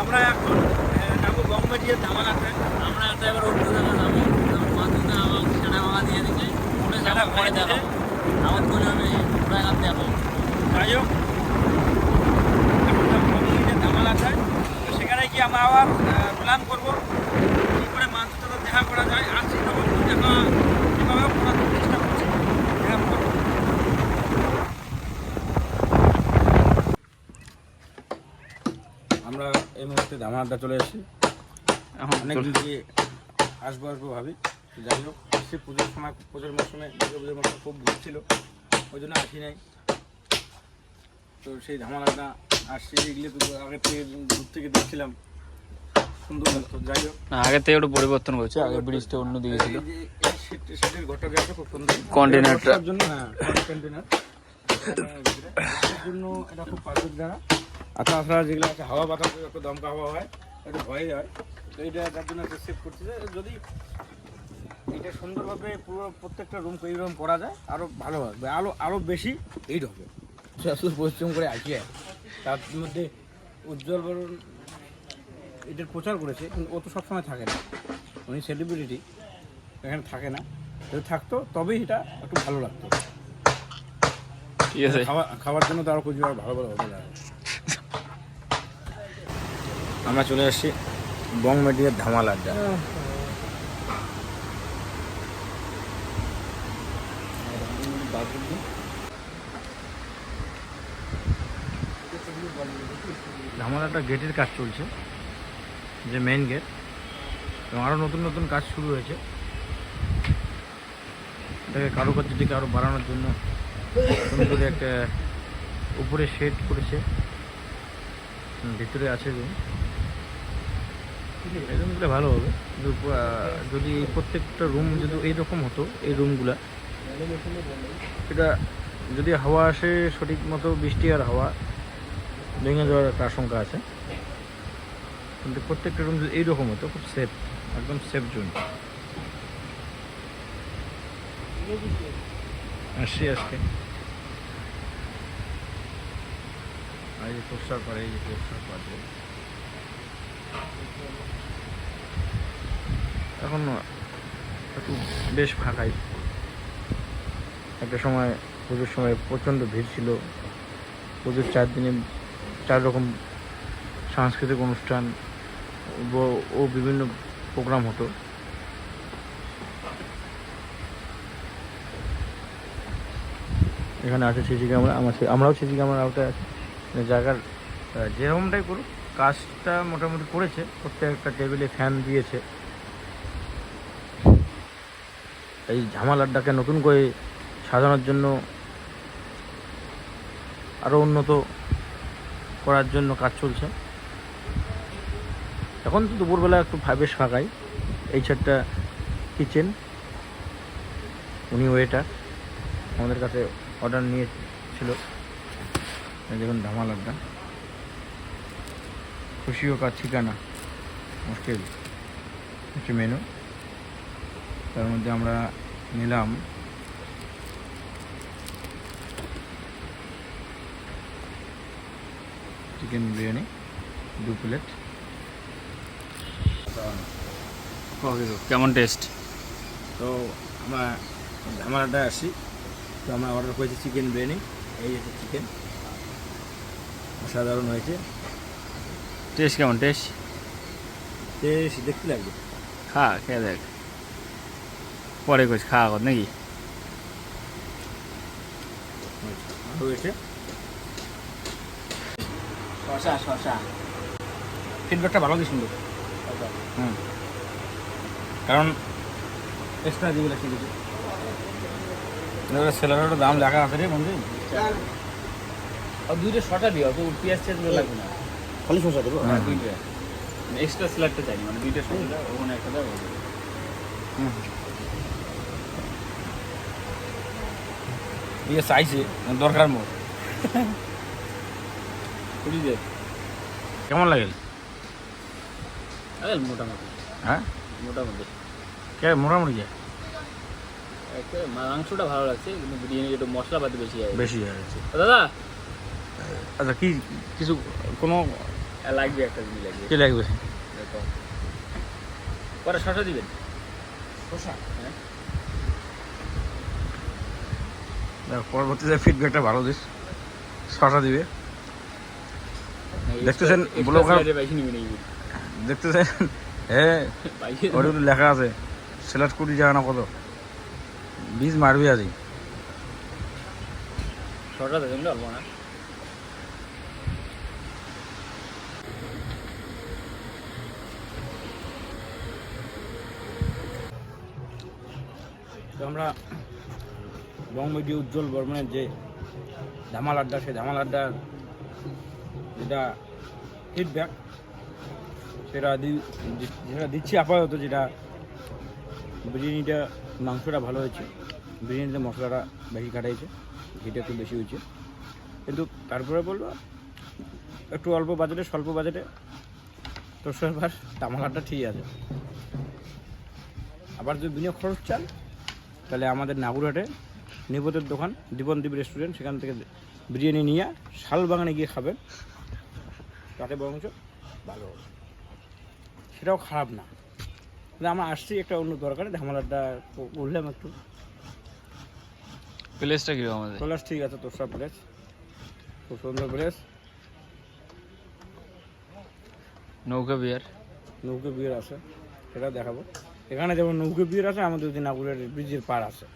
আমরা এখন যাব বঙ্গমেটিয়ে আছে আমরা একটা এবার অন্য জায়গায় যাব মাথুদা আমার সেটা ভাঙা দিয়ে দিচ্ছে ওটা ভাঙা পরে দিয়েছে। আমার করে আমি ওটা হাত দেখো যাই হোক। সেখানে গিয়ে আমরা আবার প্ল্যান করব কী করে মানুষের সাথে দেখা করা যায় আসছি তখন তো দেখা এভাবে করার চেষ্টা করছি দেখা করব আমরা এই মুহূর্তে ধামালাটা চলে এসেছি। এখন অনেক দিন থেকে আসব আসব ভাবি। যাই হোক আসছি পুজোর সময় পুজোর মৌসুমে দুর্গা পুজোর মৌসুমে খুব ভিড় ছিল। ওই জন্য আসি নাই। তো সেই ধামালাটা আসছি এগুলো তো আগে থেকে দূর থেকে দেখছিলাম। সুন্দর লাগতো যাই হোক। না আগে থেকে একটু পরিবর্তন আগে ব্রিজটা অন্য দিকে ছিল। সেটের খুব সুন্দর। কন্টেনারটা। বসার জন্য হ্যাঁ কন্টেনার এর জন্য এটা খুব পারফেক্ট জায়গা। আর তাছাড়া যেগুলো আছে হাওয়া বাতাস একটু দমকা হাওয়া হয় একটু ভয় হয়। তো এটা তার জন্য একটা সেভ করছে যে যদি এটা সুন্দরভাবে পুরো প্রত্যেকটা রুম এইরকম করা যায় আরও ভালো হবে আরও আরও বেশি এইট হবে। শুধু পরিশ্রম করে আসি। তার মধ্যে উজ্জ্বল বরণ এটার প্রচার করেছে কিন্তু ও তো সবসময় থাকে না। উনি সেলিব্রিটি এখানে থাকে না। যদি থাকতো তবেই এটা একটু ভালো লাগতো। ঠিক আছে। খাওয়া খাওয়ার জন্য তো আরও কিছু ভালো ভালো হতে লাগে আমরা চলে আসছি বং মেডিয়ার ধামাল আড্ডা ধামালাটা গেটের কাজ চলছে, যে মেন গেট এবং আরও নতুন নতুন কাজ শুরু হয়েছে। এটাকে কারুকার্যটিকে আরও বাড়ানোর জন্য একটা উপরে শেড করেছে। ভিতরে আছে রুম রুমগুলো ভালো হবে। যদি প্রত্যেকটা রুম যদি এইরকম হতো, এই রুমগুলা এটা যদি হাওয়া আসে, সঠিক মতো বৃষ্টি আর হাওয়া ভেঙে যাওয়ার একটা আশঙ্কা আছে। কিন্তু প্রত্যেকটা রুম যদি এইরকম হতো, খুব সেফ একদম সেফ জোন আসছি আজকে। আর এই যে তোষার পারে এই যে তোষার পারে এখন একটু বেশ ফাঁকাই। একটা সময়, পুজোর সময় প্রচণ্ড ভিড় ছিল। পুজোর চার দিনে চার রকম সাংস্কৃতিক অনুষ্ঠান ও বিভিন্ন প্রোগ্রাম হতো। এখানে আছে সিসি ক্যামেরা, আমার আমরাও সিসি ক্যামেরা আওতায় আছি। জায়গার যেরকমটাই করুক কাজটা মোটামুটি করেছে। প্রত্যেকটা টেবিলে ফ্যান দিয়েছে। এই ঝামাল আড্ডাকে নতুন করে সাজানোর জন্য আরও উন্নত করার জন্য কাজ চলছে। এখন তো দুপুরবেলা একটু বেশ ফাঁকাই। এই ছাদটা কিচেন উনি ওয়েটার আমাদের কাছে অর্ডার নিয়েছিল। দেখুন ধামাল আড্ডা খুশি হোক আর ঠিকানা? মুশকিল। হচ্ছে মেনু। তার মধ্যে আমরা নিলাম। চিকেন বিরিয়ানি দু প্লেট কেমন টেস্ট তো আমরা ধামালাটায় আসি। তো আমরা অর্ডার করেছি চিকেন বিরিয়ানি। এই হচ্ছে চিকেন অসাধারণ হয়েছে। টেস্ট কেমন টেস্ট? বেশ দেখতে লাগবে। খা খেয়ে দেখ। পরে কইস খাওয়া কর নাকি? হয়েছে। শশা শশা ফিডব্যাকটা ভালো দিয়েছিল হুম। কারণ এক্সট্রা যেগুলো আছে কিছু সেলারের দাম লেখা আছে রে বন্ধু। আর দুইটা শশা দিও তো পেঁয়াজ লাগবে না। খালি শসা দেবো? হ্যাঁ দুইটা। এক্সট্রা স্যালাডটা চাই মানে দুইটা শশা ওখানে একটা দাও ইয়ে চাইছে দরকার মোর কেমন লাগে? আরে মোটামুটি। হ্যাঁ? মোটামুটি। কে মোটামুটি যায় মাংসটা ভালো লাগছে কিন্তু বিরিয়ানি একটু মশলাপাতি বেশি আছে। বেশি হয়ে দাদা! আচ্ছা কি কিছু কোনো লাগবে একটা জিনিস লাগবে কি লাগবে? দেখো। পরে শশা দিবেন? শসা? হ্যাঁ। পরবর্তীতে ফিডব্যাকটা ভালো দিস। শসা দিবে। দেখতেছেন ব্লগার- দেখতেছেন? হ্যাঁ ওর লেখা আছে সেলাট কুড়ি টাকা না কত? বীজ মারবি আজই শশা দেবেন না? তো আমরা বঙ্গবন্ধু উজ্জ্বল বর্মনের যে ধামাল আড্ডা, সেই ধামাল আড্ডার যেটা ফিডব্যাক সেটা যেটা দিচ্ছি আপাতত যেটা বিরিয়ানিটা, মাংসটা ভালো হয়েছে। বিরিয়ানিতে মশলাটা বেশি কাটাইছে ঘিটা একটু বেশি হয়েছে। কিন্তু তারপরে বলব, একটু অল্প বাজেটে স্বল্প বাজেটে তোর সবার আড্ডা ঠিক আছে। আবার যদি বিনিয়োগ খরচ চান তাহলে আমাদের নাগুরহাটে নিপতের দোকান দীপনদীপ রেস্টুরেন্ট সেখান থেকে বিরিয়ানি নিয়ে শালবাগানে গিয়ে খাবেন। তাতে বরঞ্চ ভালো হবে। সেটাও খারাপ না। কিন্তু আমরা আসছি একটা অন্য দরকারে ধামালাটা বললাম একটু। প্লেসটা কীরকম আমাদের? প্লেস ঠিক আছে তোর সব প্লেস। খুব সুন্দর প্লেস। নৌকা বিয়ার নৌকা বিয়ের আছে সেটা দেখাবো। এখানে যেমন নৌকো বিয়ের আছে আমাদের যদি নাগুরের ব্রিজের পার আছে।